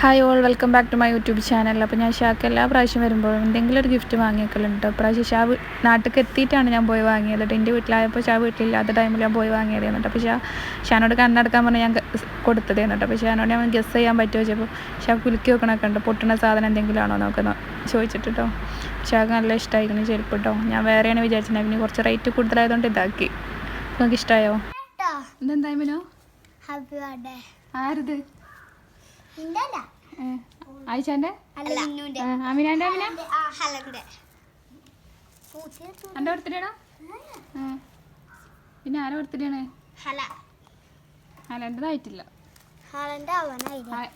Hi all welcome back to my YouTube channel അപ്പോൾ ഞാൻ shack എല്ലാ പ്രാവശ്യം വരുമ്പോഴും എന്തെങ്കിലും ഒരു ഗിഫ്റ്റ് വാങ്ങിയേക്കലുണ്ട് പ്രാവശ്യം ഷാ നാട്ടിലേക്ക് എത്തിയിട്ടാണ് ഞാൻ പോയി വാങ്ങിയത് കേട്ടോ എന്റെ വീട്ടിലായപ്പോൾ ഷാ വീട്ടിലില്ലാത്ത ടൈമിൽ ഞാൻ പോയി വാങ്ങിയത് കേട്ടോ അപ്പോൾ ഷാ ഷാനോട് കണ്ണെടുക്കാൻ പറഞ്ഞാൽ ഞാൻ കൊടുത്തത് കേട്ടോ അപ്പോൾ ഷാനോട് ഞാൻ ഗസ് ചെയ്യാൻ പറ്റുമോ ചോദിച്ചപ്പോൾ ഷാ കുലുക്കി വെക്കണൊക്കെ ഉണ്ട്. പൊട്ടുന്ന സാധനം എന്തെങ്കിലും ആണോ നോക്കുന്ന ചോദിച്ചിട്ട് കേട്ടോ ഷാക്ക് നല്ല ഇഷ്ടമായിരുന്നു ചെരുപ്പ് കേട്ടോ ഞാൻ വേറെയാണ് വിചാരിച്ചത്. പിന്നെ കുറച്ച് റേറ്റ് കൂടുതലായതുകൊണ്ട് ഇതാക്കി. നിങ്ങൾക്ക് ഇഷ്ടമായോ ഹാപ്പി ബർത്ത്ഡേ ആരിത്? നിന്റെ അമിനാന്റെ അമിന അന്റെ ഹലന്റെ. എന്റെ ബർത്ത്ഡേ ആണോ പിന്നെ ആരെ ബർത്ത്ഡേ ഹലന്റേതായിട്ടില്ല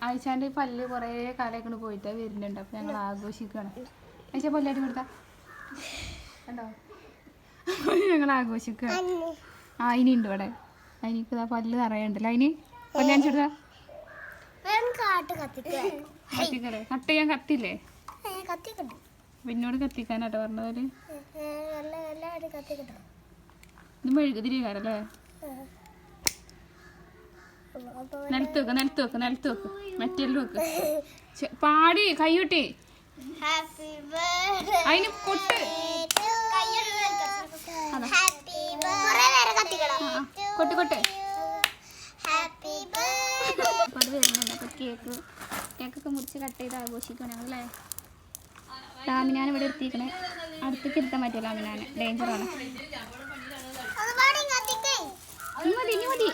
ആയിച്ചാന്റെ പല്ല് കൊറേ കാലമൊക്കെ പോയിട്ടാ വരുന്നുണ്ട്. അപ്പൊ ഞങ്ങൾ ആഘോഷിക്കണം. ആയിച്ച പല്ലായിട്ട് കൊടുത്താ? കണ്ടോ? ഞങ്ങൾ ആഘോഷിക്കണം. ആ ഇനി ഉണ്ട് ഇവിടെ. അതിനിക്ക് ഇതാ പല്ല് നിറയുണ്ടല്ലോ അതിന് പല്ല് കാട്ട് ചെയ്യാൻ കത്തില്ലേ പിന്നോട് കത്തിക്കാനാട്ടോ പറഞ്ഞത് നല്ല എല്ലാവരും കത്തിക്കട്ടെ ഇത് മെഴുകുതിരികാരല്ലേ? അപ്പൊ നിലത്ത് വെക്ക് നിലത്ത് വെക്ക് നിലത്ത് വെക്ക്. മെറ്റലിൽ വെക്ക്. പാടി കൈയൊട്ടി. അതിന് പൊട്ട്. കൊട്ട് കൊട്ട്. അപ്പോൾ അത് വരുന്നുണ്ട്. അപ്പോൾ കേക്ക് കേക്കൊക്കെ മുറിച്ച് കട്ട് ചെയ്ത് ആഘോഷിക്കണം ഞങ്ങളല്ലേ ലാമിനാൻ ഇവിടെ എത്തിക്കണേ അടുത്തേക്ക് ഇരുത്താൻ പറ്റുമോ ലാമിനാൻ ഡേഞ്ചറാണ്. മതി ഇനി മതി.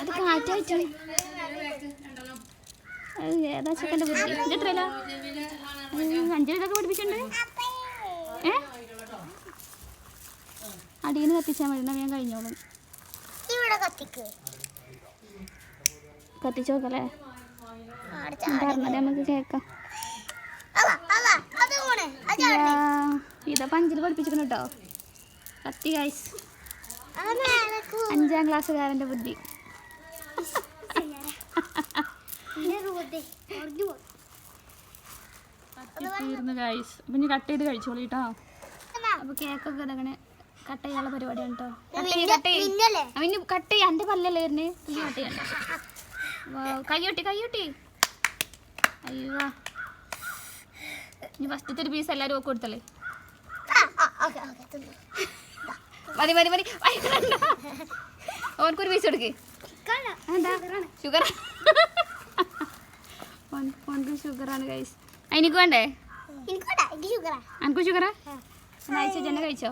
അത് കാറ്റായിട്ട് ഏതാ ചെക്കന്റെ ബുദ്ധി അഞ്ചര ഇതൊക്കെ പഠിപ്പിച്ചിട്ടുണ്ട് ഏ? അടിയിൽ നിന്ന് കത്തിച്ചാൽ മതി. എന്നാൽ ഞാൻ കഴിഞ്ഞോളും. ഇവിടെ കത്തിക്ക്. കത്തിച്ച് നോക്കല്ലേ ആടെ പറഞ്ഞത് നമുക്ക് കേക്കാം ഇതാ, പഞ്ചിൽ പഠിപ്പിച്ചിരിക്കണം കേട്ടോ. കത്തി ഗൈസ് അഞ്ചാം ക്ലാസ്സുകാരന്റെ ബുദ്ധി. തീർന്നു ഗൈസ് അപ്പം ഇനി കട്ട് ചെയ്ത് കഴിച്ചോളൂ കേട്ടോ അപ്പോൾ കേക്കൊക്കെ ഇതങ്ങനെ കട്ട് ചെയ്യാനുള്ള പരിപാടിയാണ് കേട്ടോ കട്ട് ചെയ്യ്. കട്ട് ചെയ്യ് അവന് കട്ട് ചെയ്യാൻ എന്റെ പല്ലല്ലേ കട്ട് ചെയ്യണ്ട. വൗ, കയ്യൊട്ടി കയ്യൊട്ടി അയ്യോ. ഇനി ഫസ്റ്റത്തെ ഒരു പീസ് എല്ലാവരും ഒക്കെ കൊടുത്തല്ലേ? മതി മതി മതി. ഓനക്കൊരു പീസ് കൊടുക്കേ. എന്താ ഷുഗർ ഓനക്ക് ഷുഗറാണ് അതിനിക്ക് വേണ്ടേ? അനക്കും ഷുഗറാ കഴിച്ചോ?